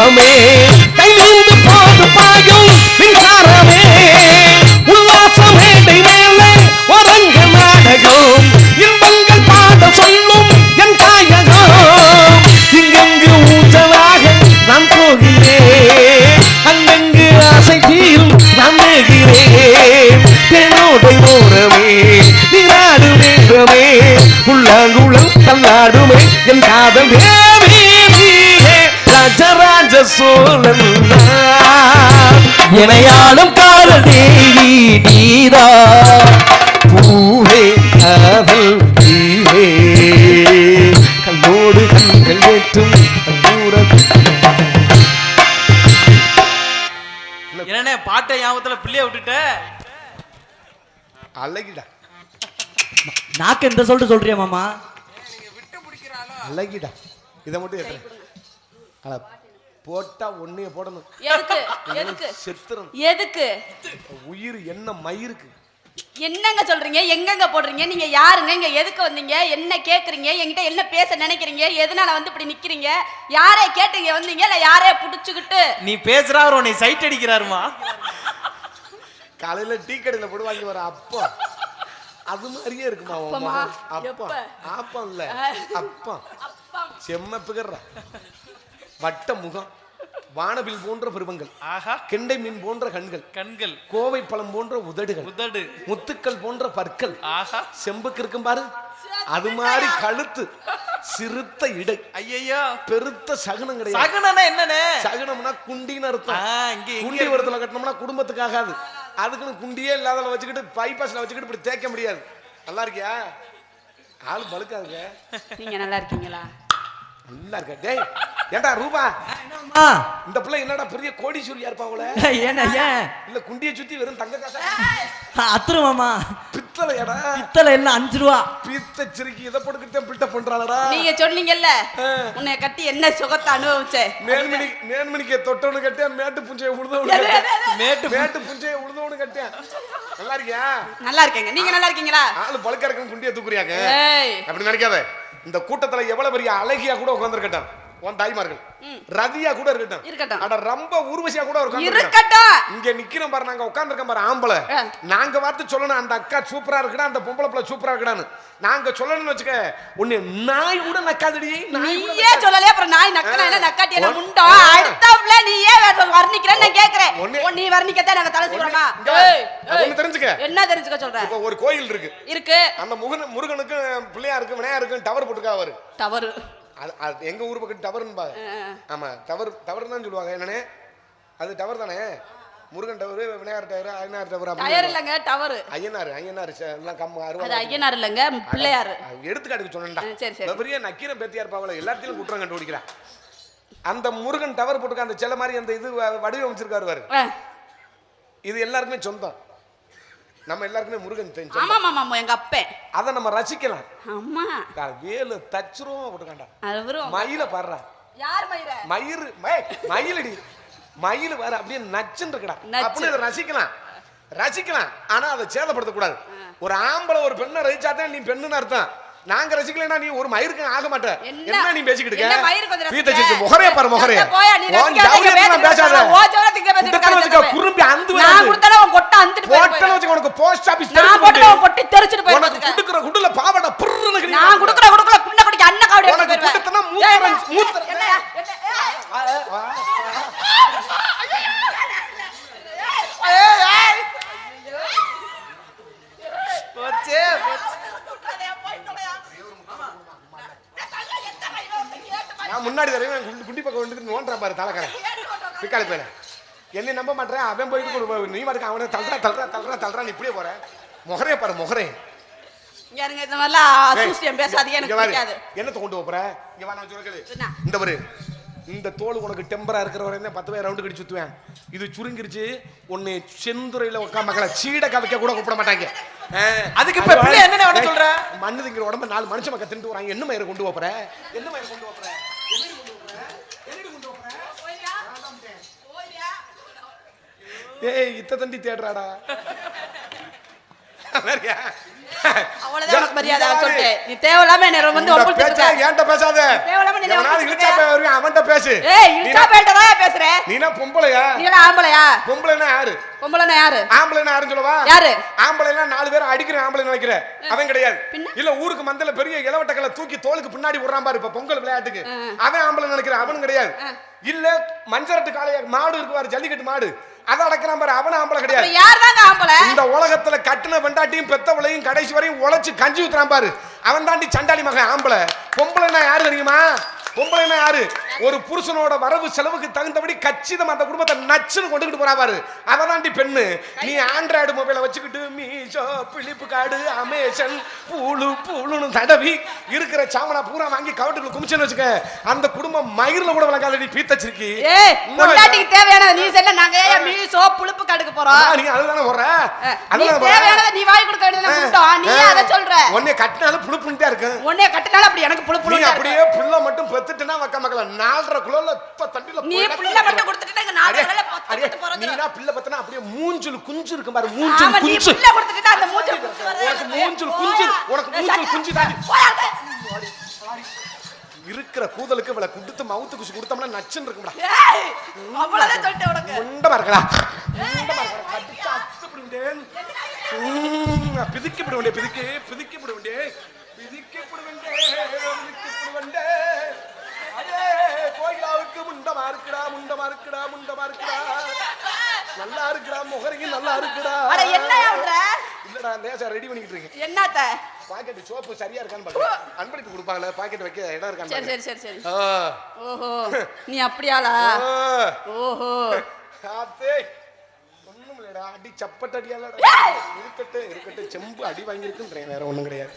மோகமே சோழன். இணையாளும் காதல் தேவி நீதா பூவே காதல் தீவே கண்ணோடு கண்கள் ஏற்றும் என்னண்ணே பாட்டை ஞாபகத்துல பிள்ளைய விட்டுட்ட? அழகிடா. நாக்கு எந்த சொல்லிட்டு சொல்றியா மாமா? அழகிடா. இதை மட்டும் அட, போட்டா ஒன்னைய போடணும். எதுக்கு? எதுக்கு? செத்துறணும். எதுக்கு? உயிர் என்ன மயிருக்கு? என்னங்க சொல்றீங்க? எங்கங்க போடுறீங்க? நீங்க யாருங்க? இங்க எதுக்கு வந்தீங்க? என்ன கேக்குறீங்க? என்கிட்ட என்ன பேச நினைக்கிறீங்க? எதனால வந்து இப்படி நிக்கிறீங்க? யாரே கேட்டீங்க வந்தீங்க? இல்ல யாரே புடிச்சுக்கிட்டு? நீ பேசுறா அவர் உன்னை சைட் அடிக்கிறாருமா? காலையில டீ கடையில போட்டு வாங்கி வர அப்பா. அது மாதிரியே இருக்குமா. அப்பா? ஆப்பம் இல்ல அப்பா. அப்பா. செம்ம பிகர்ற. வட்ட முகம் வானவில் போன்ற பருவங்கள் ஆஹா. கெண்டை மீன் போன்ற கண்கள் கண்கள். கோவை பழம் போன்ற உதடுகள் உதடு. முத்துக்கள் போன்ற பற்கள் ஆஹா. செம்புக்கு இருக்கும் பாரு அது மாதிரி கழுத்து சிறுத்த இடை ஐயையோ. பெருத்த சகுனம் கிடையாது. சகுனனா என்னண்ணே? சகுனம்னா குண்டின்னு அர்த்தம். ஆ, இங்க எங்க குண்டி உரத்துல கட்டினோம்னா குடும்பத்துக்கு ஆகாது. அதுக்குன்னு குண்டியே இல்லாதல வச்சுக்கிட்டு பைபாஸ்ல வச்சுக்கிட்டு இப்படி தேய்க்க முடியாது. நல்லா இருக்கியா? ஆள் பழுக்காதுங்க. நீங்க நல்லா இருக்கீங்களா? நல்லா இருக்க. டேய் ஏண்டா ரூபா? அம்மா இந்த பிள்ளை என்னடா பெரிய கோடீஸ்வரியா இருப்பாவுல ஏன்னா ஏன்? இல்ல குண்டியை சுத்தி வெறும் தங்க காசா? அத்துரு மாமா பித்தளை ஏடா பித்தளை எல்லாம் அஞ்சு ரூபா? பீத்த சிரிக்கி இதை போட்டுக்கிட்டே பில்டப் பண்றாளடா. நீங்க சொன்னீங்கல்ல. உன்னை கட்டி என்ன சுகத்தை அனுபவிச்சேன் மேன்மணி மேன்மணிக்கு தொட்டவனு கட்டேன் மேட்டு புஞ்சையை உழுதவனு மேட்டு மேட்டு புஞ்சையை உழுதவனு கட்டேன் நல்லா இருக்கியா? நல்லா இருக்கேங்க. நீங்க நல்லா இருக்கீங்களா? ஆளு பழுக்க இருக்குன்னு குண்டியை தூக்குறியாங்க அப்படி நினைக்காத. இந்த கூட்டத்தில் எவ்வளோ பெரிய அழகியாக கூட உட்கார்ந்துருக்கட்டும் உன் தாய்மார்கள். ரதியா கூட இருக்கட்டும். இருக்கட்டும். அட ரொம்ப ஊர்வசியா கூட உட்கார்ந்து இருக்கட்டும். இங்க நிக்கிறோம் பாரு நாங்க உட்கார்ந்துருக்கோம் பாரு ஆம்பளை. நாங்க பார்த்து சொல்லணும் அந்த அக்கா சூப்பரா இருக்குடா அந்த பொம்பளை பிள்ளை சூப்பரா இருக்குடான்னு. நாங்க சொல்லணும்னு வச்சுக்க உன்னை நாய் கூட நக்காதடி நாய் நீயே சொல்லலையே அப்புறம் நாய் நக்கனா என்ன நக்காட்டி என்ன முண்டோ? ஆ. அடுத்தவள நீயே வர்ணிக்கிறேன்னு நான் கேக்குறேன். நீ வர்ணிக்கத்தான் நாங்க தலை. அது ஒண்ணு தெரிஞ்சுக்க. என்ன தெரிஞ்சுக்க சொல்ற? இப்போ ஒரு கோயில் இருக்கு. இருக்கு. அந்த முகன் முருகனுக்கு பிள்ளையாருக்கு விநாயகருக்கும் டவர் போட்டுக்கா அவரு. தவறு அது அது எங்க ஊர் பக்கம் டவர்னு பா ஆமா டவர் டவர் தான் சொல்லுவாங்க. என்னனே? அது டவர் தானே Murugan tower Vinayagar tower Ayyanar tower tyre இல்லங்க டவரு. ஐயனார் ஐயனார் எல்லாம் கம் அது அறுபது ஐயனார் இல்லங்க பிள்ளையாரு. எடுத்துக்காட்டுக்கு சொன்னேன்டா. ஆ, சரி, சரி. பெரிய நக்கீரன் பேத்தியா இருப்பாங்களே எல்லாத்தையும் குற்றம் கண்டுபிடிக்கிறான். அந்த முருகன் டவர் போட்டுக்க அந்த செல்ல மாதிரி அந்த இது வடிவமைச்சிருக்காரு பாரு. இது எல்லாருக்குமே சொந்தம். நம்ம எல்லாருக்குமே முருகன் தெரிஞ்சு ஆமா ஆமா ஆமா எங்க அப்பன் அதை நம்ம ரசிக்கலாம். ஆமா வேலு தச்சுரும் போட்டுக்காண்டா. அவரும் மயில பாடுறா. யார் மயிர மயிறு மய்- மயிலடி. மயில் வேற அப்படியே நச்சுன்னு இருக்கடா. இதை ரசிக்கலாம். ரசிக்கலாம். ஆனா அதை சேதப்படுத்த கூடாது ஒரு ஆம்பளை ஒரு பெண்ணை ரசிச்சாதான் நீ பெண்ணுன்னு அர்த்தம். நாங்க ரசிக்கலைன்னா நீ ஒரு மயிருக்கு ஆக மாட்ட. என்ன? நீ பேசிக்கிட்டு என்ன இருக்க ரசிக்க? சிரிச்சு முகரே பாரு முகரே பேசாத. குறும்பி அந்து அந்துட்டு உனக்கு போஸ்ட் ஆபீஸ் நான் போட்டு கொட்டி தெரிச்சுட்டு போய் உனக்கு குடுக்குற குடுல பாவட புர்ருன்னு நான் குடுக்குற குடுக்குற குண்ட குடிக்க அண்ணன் காவடி உனக்கு எடுத்து குடுத்தனா போயிருவேன் மூத்திரம் மூத்திரம் என்ன என்ன ஏய். போச்சே போச்சு. நான் முன்னாடி தடவை குண்டி பக்கம் வந்துட்டு நோண்டுறான் பாரு தலைக்காரன் பிக்காளி பேர என்னை நம்ப மாட்டேன் அவன் போயிட்டு கொடு நீ மாட்டுக்கு அவனை தள்ளுறா தள்ளுறா தள்ளுறா தள்ளுறா நீ இப்படியே போற முகரே பாரு முகரே இருங்க இந்த மாதிரிலாம் டேய், அசூசியம் பேசாதீங்க இங்க எனக்கு பாரு. பிடிக்காது என்னத்தை கொண்டு போற இங்க வா நான் சொல்றது என்ன? இந்த பாரு இந்த தோல் உனக்கு டெம்பரா இருக்கிற வரையும் பத்து பேர் ரவுண்டு கடி சுத்துவேன் இது சுருங்கிருச்சு உன்னை செந்துறையில உட்கா மக்களை சீட கவிக்க கூட கூப்பிட மாட்டாங்க அதுக்கு இப்ப பிள்ளை டேய், சொல்ற? மண்ணு திங்கிற உடம்ப நாலு மனுஷ மக்கள் தின்ட்டு வராங்க என்ன மயிரை கொண்டு போற என்ன மயிரை கொண்டு போற கொண்டு போற? என்னடி கொண்டு போற? ஏய் இத்த தண்டி தேடுறாடா? அவ்வளவுதான் மரியாதை சொல்லிட்டு. நீ தேவையில்லாம என்ன வந்து இந்த ஒப்புட்டு பேச்ச என்கிட்ட பேசாத? தேவையில்லாம இழுச்சா வருவியா அவன்கிட்ட பேசு. ஏய் பேசுற. நீனா பொம்பளையா? நீ எல்லாம் ஆம்பளையா? பொம்பளைனா யாரு? பொம்பளைனா யாரு? ஆம்பளைனா யாருன்னு சொல்லவா? யாரு? ஆம்பளைனா நாலு பேர் அடிக்கிற ஆம்பளை நினைக்கிற. அவன் கிடையாது? இல்ல ஊருக்கு மந்தல பெரிய இளவட்டக்கலை தூக்கி தோலுக்கு பின்னாடி விடுறான் பாரு இப்ப பொங்கல் விளையாட்டுக்கு. அவன் ஆம்பளை நினைக்கிற அவனும் கிடையாது. இல்ல மஞ்சரட்டு காளைய மாடு இருக்கு பாரு ஜல்லிக்கட்டு மாடு. அதை அடக்கிறான் பாரு அவன் ஆம்பளை கிடையாது. அப்புறம் யார் தாங்க ஆம்பளை? இந்த உலகத்துல கட்டின பெண்டாட்டியும் பெத்தவளையும் கடைசி வரையும் உழைச்சு கஞ்சி ஊத்துறான் பாரு. அவன் தாண்டி சண்டாளி மகன் ஆம்பளை. பொம்பளைன்னா யாரு தெரியுமா? பொம்பளைன்னா யாரு? ஒரு புருஷனோட வரவு செலவுக்கு தகுந்தபடி கச்சிதம் அந்த குடும்பத்தை நச்சுன்னு கொண்டுகிட்டு போறா பாரு அவ தாண்டி பெண்ணு நீ ஆண்ட்ராய்டு மொபைலை வச்சுக்கிட்டு மீஷோ பிலிப்பு கார்டு அமேசான் பூளு பூளுன்னு தடவி இருக்கிற சாமனா பூரா வாங்கி கவட்டுக்குள்ள குமிச்சுன்னு வச்சுக்க அந்த குடும்பம் மயிரில் கூட விளங்காதடி பீத்தச்சிருக்கி ஏய் இன்னும் பொண்டாட்டிக்கு தேவையானது நீ செல்ல நாங்க மீசோ புழுப்பு கடுக்க போறோம்? நீ அதுதானே போற? நீ அதுதானே தேவையானதை நீ வாங்கி கொடுக்க வேண்டியது நீ அதை சொல்ற. உன்னை கட்டினாலும் புழுப்புண்டே இருக்கு உன்னைய கட்டினாலும் அப்படி எனக்கு நீ புழு அப்படியே பெத்துட்டுனா வக்க மக்கள நாலரை குலோல இப்ப தண்டில நீ. புள்ள மட்டும் கொடுத்துட்டு இங்க நாலு அடே, வேளை அடே, பத்து போறது நீனா பிள்ளை பத்தினா அப்படியே மூஞ்சுல குஞ்சு இருக்கும் பாரு மூஞ்சுல நீ குஞ்சு. புள்ள கொடுத்துட்டு அந்த மூஞ்ச உனக்கு மூஞ்சுல குஞ்சு உனக்கு மூஞ்சுல குஞ்சு தாண்டி இருக்கிற கூதலுக்கு இவளை குடுத்து மவுத்து குசு கொடுத்தோம்னா நச்சுன்னு இருக்கும்டா அவ்வளவுதான் உனக்கு. முண்டமா இருக்கடா. முண்டமா இருக்கடா. கடிச்சா அத்துப்படி விட்டேன் பிதுக்கி விட வேண்டிய பிதுக்கி பிதுக்கி வேண்டிய பிதுக்கி விட வேண்டிய பிதுக்கி விட வேண்டிய கோயிலாவுக்கு முண்டமா இருக்குடா முண்டமா இருக்குடா முண்டமா இருக்குடா நல்லா இருக்குடா முகரையும் நல்லா இருக்குடா அட என்னயா பண்ற இல்லடா லேசா ரெடி பண்ணிக்கிட்டு இருக்கேன் என்னத்த பாக்கெட் சோப்பு சரியா இருக்கான்னு பாருங்க அன்பளிப்பு கொடுப்பாங்கல்ல பாக்கெட் வைக்க இடம் இருக்கான்னு சரி. சரி சரி சரி. ஓஹோ நீ அப்படியாளா. ஓஹோ ஆத்தே. ஒண்ணுமில்லடா, அடி சப்பட்டு அடியாலடா. இருக்கட்டும், இருக்கட்டும், செம்பு அடி வாங்கியிருக்குன்றேன், வேற ஒண்ணும் கிடையாது.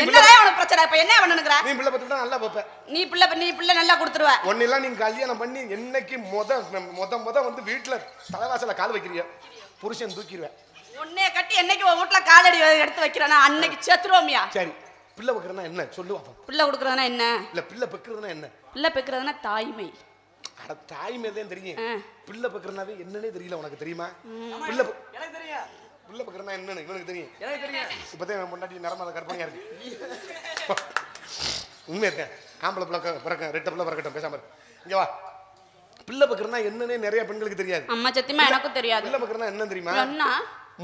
என்னதான் பிரச்சனை? இப்ப என்ன பண்ணுங்கிற நீ பிள்ளை பெத்துக்கிட்டா நல்லா பார்ப்ப. நீ பிள்ளை நீ பிள்ளை நல்லா கொடுத்துருவ. உன்னையெல்லாம் நீங்க கல்யாணம் பண்ணி என்னைக்கு மொத மொத மொத வந்து வீட்டுல தலைவாசல்ல கால் வைக்கிறியோ? புருஷன் தூக்கிடுவேன் உன்னைய கட்டி என்னைக்கு உன் வீட்டுல காலடி எடுத்து வைக்கிறானா அன்னைக்கு செத்துருவோமியா? சரி. பிள்ளை வைக்கிறதுனா என்ன? சொல்லு பிள்ளை கொடுக்கறதுனா என்ன? இல்ல பிள்ளை பெக்கிறதுனா என்ன? பிள்ளை பெக்கிறதுனா தாய்மை. அட தாய் மேதான் தெரியும். பிள்ளை பெக்கிறனாவே என்னன்னே தெரியல உனக்கு தெரியுமா? பிள்ளை எனக்கு தெரியும். பிள்ளை பெக்கிறனா என்னன்னு இவனுக்கு தெரியும். எனக்கு தெரியும் இப்பதான் என் பொண்டாட்டி நரமாத கற்பனையா இருக்கு. உண்மையா இருக்கேன். ஆம்பளை பிள்ளை பிறக்க ரெட்ட பிள்ளை பிறக்கட்டும் பேசாம இரு. இங்க வா. பிள்ளை பக்கறனா என்னன்னே நிறைய பெண்களுக்கு தெரியாது. அம்மா சத்தியமா எனக்கும் தெரியாது. பிள்ளை பக்கறனா என்ன தெரியுமா? என்ன?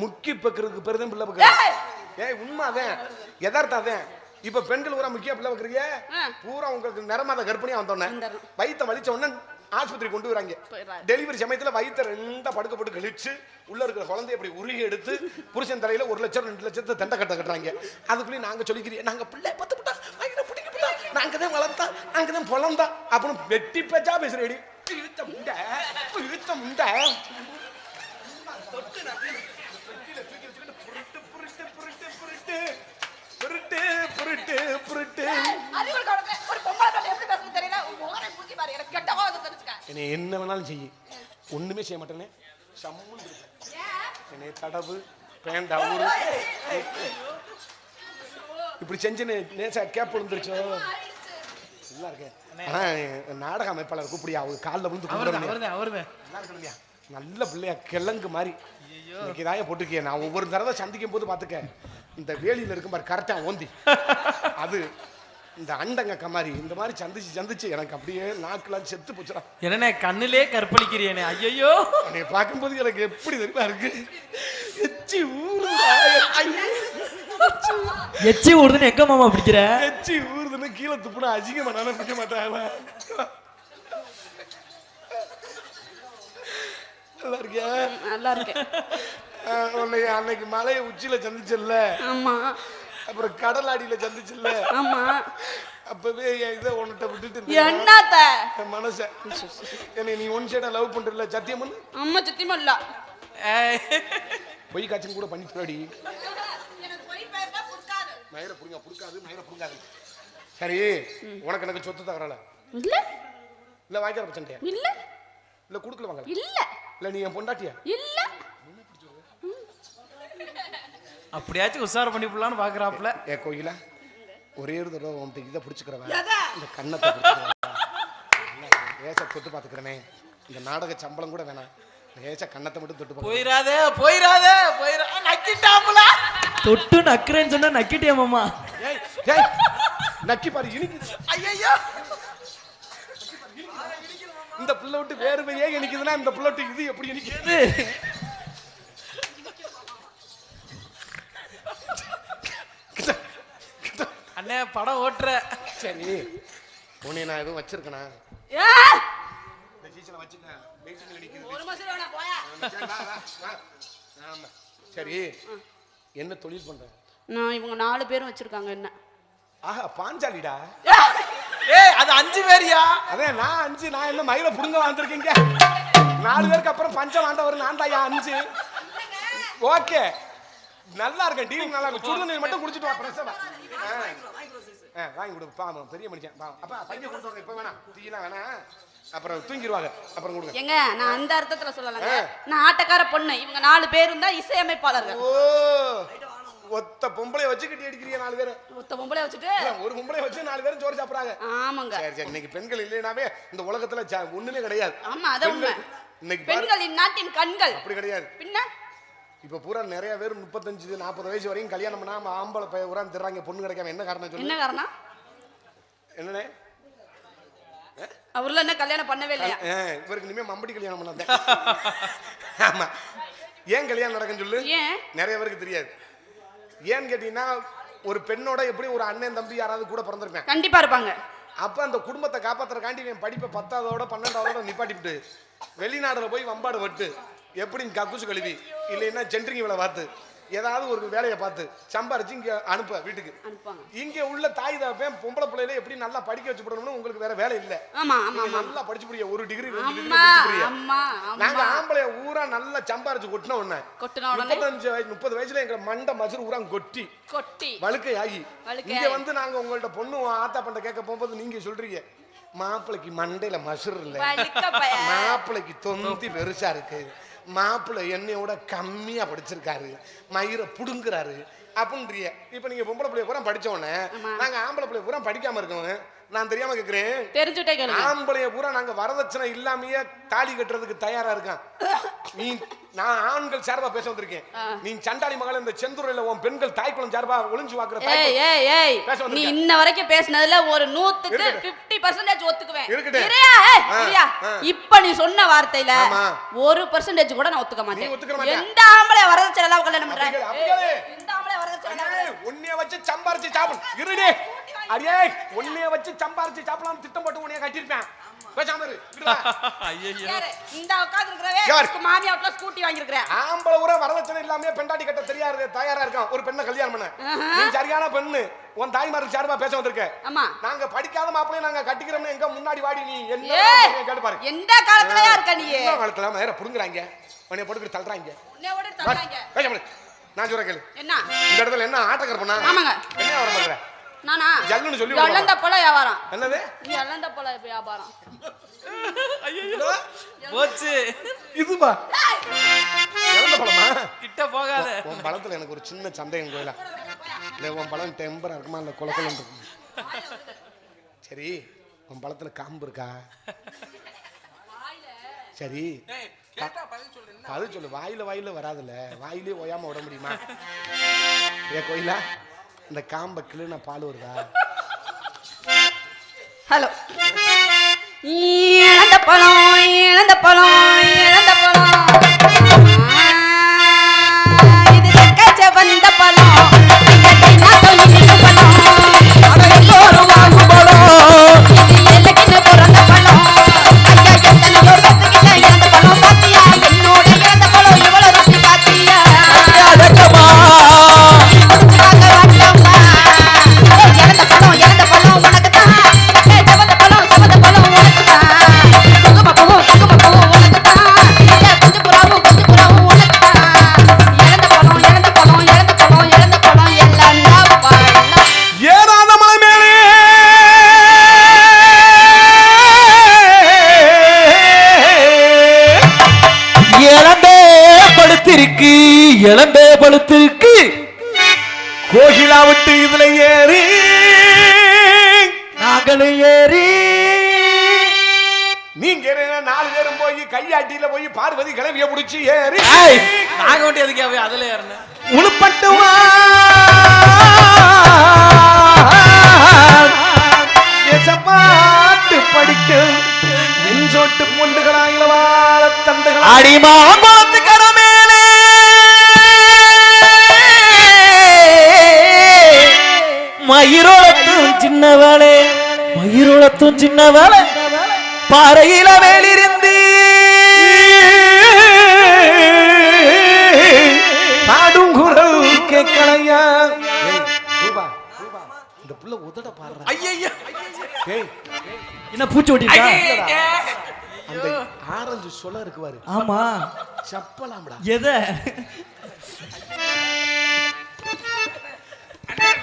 முக்கி பக்கறதுக்கு பேரு தான் பிள்ளை பக்கறது ஏய்! உண்மை அதான். யதார்த்தம் அதான். இப்ப பெண்கள் பூரா முக்கிய பிள்ளை பக்கறீங்க? ஆ. பூரா உங்களுக்கு நிறமாத கர்ப்பிணியா வந்தோடனே. வயித்தை வலிச்ச உடனே ஆஸ்பத்திரி கொண்டு வராங்க. டெலிவரி சமயத்துல வயித்தை ரெண்டா படுக்க போட்டு கழிச்சு உள்ள இருக்கிற குழந்தைய அப்படி உருகி எடுத்து புருஷன் தலையில ஒரு லட்சம் ரெண்டு லட்சத்தை தண்டை கட்ட கட்டுறாங்க. அதுக்குள்ளே நாங்க சொல்லிக்கிறீங்க. நாங்க பிள்ளை பத்து விட்டா வயிறை பிடிக்க விட்டா நாங்க தான் வளர்த்தா நாங்க தான் பொழந்தா அப்படின்னு வெட்டி பேச்சா பேசுறேடி. இழுத்த முண்டை இழுத்த முண்டை. தொட்டு நான் வெட்டியில தூக்கி வச்சுக்கிட்டு புருட்டு புருட்டு புருட்டு புருட்டு புருட்டு புருட்டு புருட்டு அறிவு இருக்கா உனக்கு? ஒரு பொம்பளை பிள்ளை எப்படி பேசுறது தெரியல உன் முகரை மூஞ்சி பாரு எனக்கு கெட்ட கோவம் தெரிஞ்சுக்க. என்னை என்ன வேணாலும் செய்யு ஒண்ணுமே செய்ய மாட்டேனே. என்னை தடவு பேண்டா ஊரு. இப்படி செஞ்சு நேசா கேப் விழுந்துருச்சோ? நல்லா இருக்கேன். ஆனா நாடக அமைப்பாளர் கூப்பிடியா? அவங்க காலில் விழுந்து நல்லா இருக்கணும்யா. நல்ல பிள்ளையா கிழங்கு மாதிரி. இன்னைக்கு இதாய போட்டிருக்கேன் நான் ஒவ்வொரு தடவை சந்திக்கும் போது பார்த்துக்க இந்த வேலியில இருக்கும் பாரு கரெக்டா ஓந்தி. அது இந்த அண்டங்க மாதிரி இந்த மாதிரி சந்திச்சு சந்திச்சு எனக்கு அப்படியே நாக்குலாம் செத்து போச்சுடா. என்னண்ணே கண்ணிலே கற்பழிக்கிறியனே ஐயோ உன்னை பார்க்கும்போது எனக்கு எப்படி தெரியுமா இருக்கு? எச்சி ஊறுதா எச்சி விடுதுன்னு எங்க மாமா பிடிக்கிற? எச்சி ஊறுதுன்னு கீழே துப்புனா அசிங்கமா நானும் பிடிக்க மாட்டாங்களா நல்லா இருக்கியா நல்லா இருக்கேன் உன்னை அன்னைக்கு மலையை உச்சியில சந்திச்சல்ல. ஆமா. அப்புறம் கடல் அடியில சந்திச்சல்ல. ஆமா. அப்பவே என் இதை உன்கிட்ட விட்டுட்டு. என்னத்த? என் மனச. என்னை நீ ஒன் சைடா லவ் பண்றல சத்தியம் பண்ணு அம்மா சத்தியமா இல்ல. பொய் காய்ச்சல் கூட பண்ணி போடி மயிரை புடுங்க புடுக்காது மயிரை புடுங்காது. சரி உனக்கு எனக்கு சொத்து தகரல இல்ல. இல்ல வாய்க்கார பிரச்சனையா? இல்ல. இல்ல குடுக்கல வாங்கல இல்ல. இல்ல நீ என் பொண்டாட்டியா? இல்ல. அப்படியாச்சும் உஷார் பண்ணி போடலான்னு பாக்குறாப்புல. ஏ கோயிலா ஒரே ஒரு தடவை உன்கிட்ட இதை பிடிச்சிக்கிறவா எதை? இந்த கண்ணத்தை ஏச தொட்டு பார்த்துக்கிறனே. இந்த நாடக சம்பளம் கூட வேணாம். ஏச கண்ணத்தை மட்டும் தொட்டு பார்க்க போயிராதே போயிராதே போயிரா நக்கிட்டாப்புல. தொட்டு நக்குறேன்னு சொன்னா நக்கிட்டியா மாமா. ஏய் ஏய் நக்கி பாரு இனிக்குது. ஐயோ இந்த புள்ள விட்டு வேர்வையே இனிக்குதுன்னா இந்த புள்ள விட்டு இது எப்படி இனிக்குது. அண்ணே படம் ஓட்டுற. சரி. உன்னை நான் எதுவும் வச்சிருக்கேனா? ஏ! இந்த சீசனை வச்சுக்க. வெயிட்டிங் அடிக்குது ஒரு மாசம் வேணா போயா. சரி, வா, வா, வா. ஆமா. சரி என்ன தொழில் பண்ற? நான் இவங்க நாலு பேரும் வச்சிருக்காங்க என்ன. ஆஹா பாஞ்சாலிடா? ஏய் அது அஞ்சு பேரியா? அதே நான் அஞ்சு நான் என்ன மயில புடுங்க வந்திருக்கீங்க நாலு பேருக்கு அப்புறம் பஞ்சம் வாண்டவர் நான் தாயா அஞ்சு. ஓகே. நல்லா இருக்கேன் டீலிங் நல்லா இருக்கும் சுடுதண்ணீர் மட்டும் குடிச்சிட்டு வா பிரசவா. ஆ. வாங்கி கொடு பாவம் பெரிய மனுஷன். பாவம் அப்பா பையன் கொண்டு இப்போ வேணாம். டீலாம் வேணாம். அப்புறம் தூங்கிடுவாங்க அப்புறம் கொடுங்க. எங்க நான் அந்த அர்த்தத்துல சொல்லலங்க. நான் ஆட்டக்கார பொண்ணு. இவங்க நாலு பேரும் தான் இசையமைப்பாளர்கள். ஓ. ஒத்த பொம்பளைய வச்சு கட்டி அடிக்கிறீங்க நாலு பேரும் ஒத்த பொம்பளை வச்சுட்டு? ஒரு பொம்பளைய வச்சு நாலு பேரும் சோறு சாப்பிடுறாங்க. ஆமாங்க. சரி சரி இன்னைக்கு பெண்கள் இல்லைனாவே இந்த உலகத்துல ஒண்ணுமே கிடையாது. ஆமா அது உண்மை. பெண்கள் இன்னைக்கு பாரு. பெண்களின் நாட்டின் கண்கள். அப்படி கிடையாது. பின்ன? இப்ப பூரா நிறைய பேர் முப்பத்தஞ்சு நாற்பது வயசு வரையும் கல்யாணம் பண்ணாம ஆம்பளை பையன் பூரா திர்றாங்க பொண்ணு கிடைக்காம என்ன காரணம் சொல்லு? என்ன காரணம்? என்னண்ணே? அவர்ல என்ன கல்யாணம் பண்ணவே இல்லையா? இவருக்கு இனிமே மம்படி கல்யாணம் பண்ணாத. ஆமா. ஏன் கல்யாணம் நடக்குன்னு சொல்லு? ஏன்? நிறைய பேருக்கு தெரியாது. ஏன்னு கேட்டீங்கன்னா ஒரு பெண்ணோட எப்படி ஒரு அண்ணன் தம்பி யாராவது கூட பிறந்திருப்பேன் கண்டிப்பா இருப்பாங்க. அப்ப அந்த குடும்பத்தை காப்பாத்துறக்காண்டி இவன் படிப்பை பத்தாவதோட பன்னெண்டாவதோட நிப்பாட்டிவிட்டு வெளிநாடுல போய் வம்பாடு வட்டு எப்படி கக்குசு கழுவி இல்லைன்னா சென்ட்ரிங் வேலை பார்த்து. ஏதாவது ஒரு வேலையை பார்த்து சம்பாரிச்சு இங்க அனுப்ப வீட்டுக்கு. இங்க உள்ள தாய் தகப்பன் பொம்பளை பிள்ளையில எப்படி நல்லா படிக்க வச்சு போடணும்னு உங்களுக்கு வேற வேலை இல்ல. நல்லா படிச்சு புரிய ஒரு டிகிரி ரெண்டு டிகிரி நாங்க அம்மா ஆம்பளைய ஊரா நல்லா சம்பாரிச்சு கொட்டின உடனே முப்பத்தஞ்சு வயசு முப்பது வயசுல எங்க மண்டை மசுறு ஊரா கொட்டி கொட்டி. வழுக்கை ஆகி இங்க வந்து நாங்க உங்கள்ட்ட பொண்ணு ஆத்தா பண்ண கேட்க போகும்போது நீங்க சொல்றீங்க மாப்பிளைக்கு மண்டையில மசுறு இல்ல. மாப்பிளைக்கு தொந்தி பெருசா இருக்கு. மாப்பிள்ளை என்னையோட கம்மியா படிச்சிருக்காரு. மயிரை புடுங்குறாரு. அப்படின்றிய. இப்ப நீங்க பொம்பளை பிள்ளைய பூரா படிச்ச உடனே ஆமா. நாங்க ஆம்பளை பிள்ளைய பூரா படிக்காம இருக்கவங்க நான் தெரியாம கேக்குறேன் தெரிஞ்சுட்டே ஆம்பளைய பூரா நாங்க வரதட்சணை இல்லாமயே தாலி கட்டுறதுக்கு தயாரா இருக்கான் நீ நான் ஆண்கள் சார்பா பேச வந்திருக்கேன். நீ சண்டாளி மகள் இந்த செந்துறையில உன் பெண்கள் தாய்க்குளம் சார்பா ஒளிஞ்சு வாக்குற ஏய் ஏய் ஏய் நீ. இன்ன வரைக்கும் பேசுனதுல ஒரு நூத்துக்கு. 50% பர்சன்டேஜ் ஒத்துக்குவேன் இருக்கட்டும். இப்ப நீ சொன்ன வார்த்தையில. ஒரு பர்சன்டேஜ் கூட நான் ஒத்துக்க மாட்டேன்? எந்த ஆம்பளை வரதட்சணை எல்லாம் கல்யாணம் பண்றாங்க. எந்த ஆம்பளை வரதட்சணை உன்னைய வச்சு சம்பாரிச்சு சாப்பிடு இருடி அடியே உன்னைய வச்சு சம்பாரிச்சு சாப்பிடலாம் திட்டம் போட்டு உன்னைய கட்டிருப்பேன் பேசாம இரு? இந்த உட்கார்ந்து இருக்கிறவே? மாமியா வீட்டுல ஸ்கூட்டி வாங்கியிருக்கிறேன். ஆம்பளை ஊரா வரதட்சணை இல்லாம பெண்டாட்டி கட்ட தெரியாது தயாரா இருக்கான். ஒரு பெண்ணை கல்யாணம் பண்ண. நீ சரியான பெண்ணு. உன் தாய்மாருக்கு சார்பா பேச வந்திருக்க. ஆமா. நாங்க படிக்காத மாப்பிளைய நாங்க கட்டிக்கிறோம்னு எங்க முன்னாடி வாடி நீ? என்ன கேட்டு பாரு. எந்த காலத்துலயா இருக்க நீ? என்ன காலத்துல மேல புடுங்குறாங்க. உன்னைய போட்டுக்கிட்டு தள்ளுறாங்க. உன்னை விட தள்ளாங்க பேசாம இரு. நான் சொல்றேன் கேளு. என்ன? இந்த இடத்துல என்ன ஆட்டக்கர் பண்ணா? ஆமாங்க. என்ன வர மாட்டேற நானா? ஜல்லுன்னு சொல்லி விடுறா. இழந்த போல வியாபாரம். என்னது? இழந்த போல வியாபாரம். போச்சு. இதுவா? இறந்த பழமா கிட்ட போகாத. உன் பழத்துல எனக்கு ஒரு சின்ன சந்தேகம் கோயிலா. இல்லை உன் பழம் டெம்பரா இருக்குமா? இல்லை கொலன்னு இருக்குமா? சரி உன் பழத்துல காம்பு இருக்கா? சரி. பதில் சொல்லு. வாயில வாயில வராதுல்ல. வாயிலே ஓயாம விட முடியுமா? ஏ கோயிலா? இந்த காம்பை நான் பால் வருதா? ஹலோ இழந்த பழம் இழந்த பழம் இழந்த பழம். இது வந்த பழம். போய் கையாட்டியில போய் பார்வதி கிளவிய புடிச்சு ஏறி நாங்க மட்டும் எதுக்கே போய் அதுல ஏறினேன் உளுப்பட்டுமா பாட்டு படிக்க என் சொட்டு பொண்டுகளா இளவாழ தண்டுகளா அடிமாங்குளத்து கடமேலே மயிரோளத்தும் சின்ன வேலை மயிரோளத்தும் சின்ன வேலை பாறையில மேலிருந்து இந்த புள்ள உதட பாடுறா ஏய் என்ன பூச்சி ஓட்டிட்டா அந்த ஆரஞ்சு சொல இருக்கு பாரு ஆமா சப்பலாம்டா எதை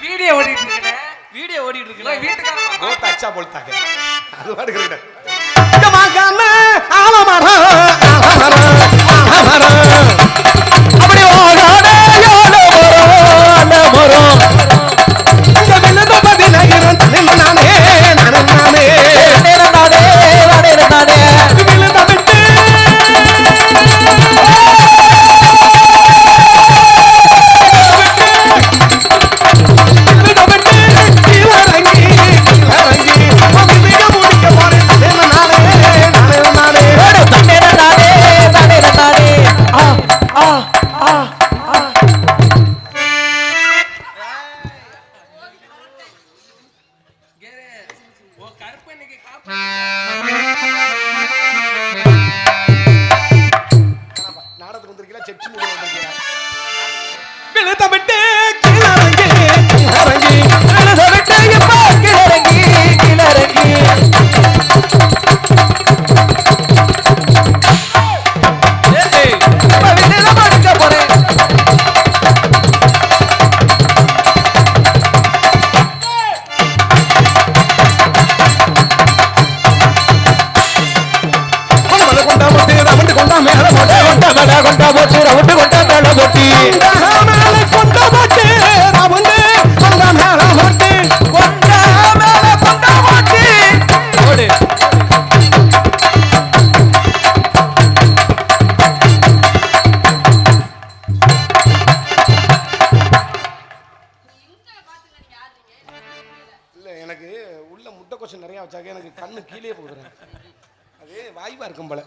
வீடியோ ஓடிட்டு இருக்கேன் வீடியோ ஓடிட்டு இருக்கேன் வீட்டுக்காரங்க கோத்த அச்சா போல்தாங்க அது பாட்டு கிட்ட அப்படி ஓடாட யோட மரம் வச்சாக்க எனக்கு கண்ணு கீழே போகுதுறேன் அது வாய்வா இருக்கும் போல.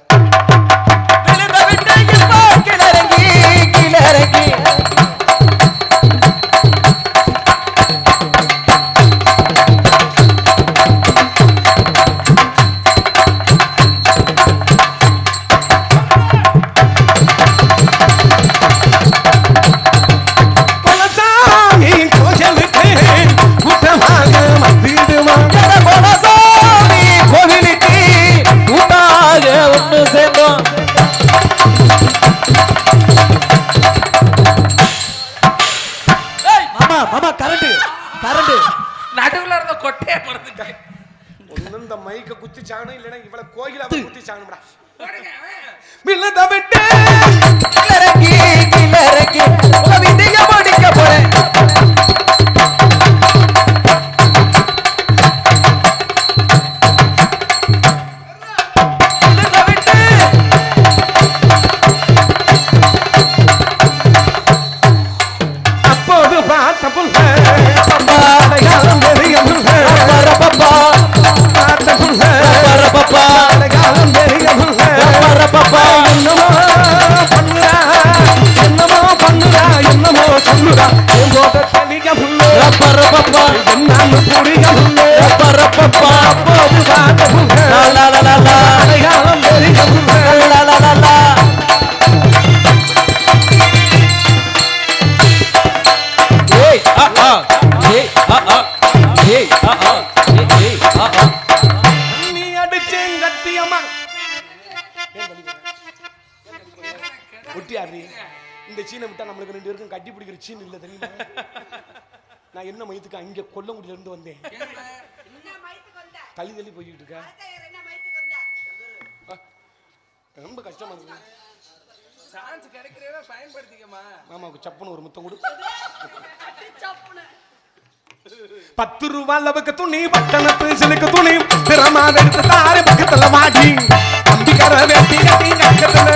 நீ அடிச்சேன் கத்தியம்மா ஒட்டியாரு இந்த சீனை விட்டா நம்மளுக்கு ரெண்டு பேருக்கும் கட்டி பிடிக்கிற சீன் இல்ல தெரியுமா? நான் என்ன மயத்துக்கு அங்க கொல்லங்குடியில இருந்து வந்தேன்? தள்ளி தள்ளி போய்கிட்டு இருக்கா? ரொம்ப கஷ்டமா இருக்கு. சான்ஸ் கிடைக்கிறத பயன்படுத்திக்கமா மாமாவுக்கு சப்புன்னு ஒரு முத்தம் கொடு. பத்து ரூபா அளவுக்கு துணி பட்டண சிலுக்கு துணி திறமாத தாரு பக்கத்துல மாட்டி அம்பிக்கர வேட்டி கட்டி நக்கத்துல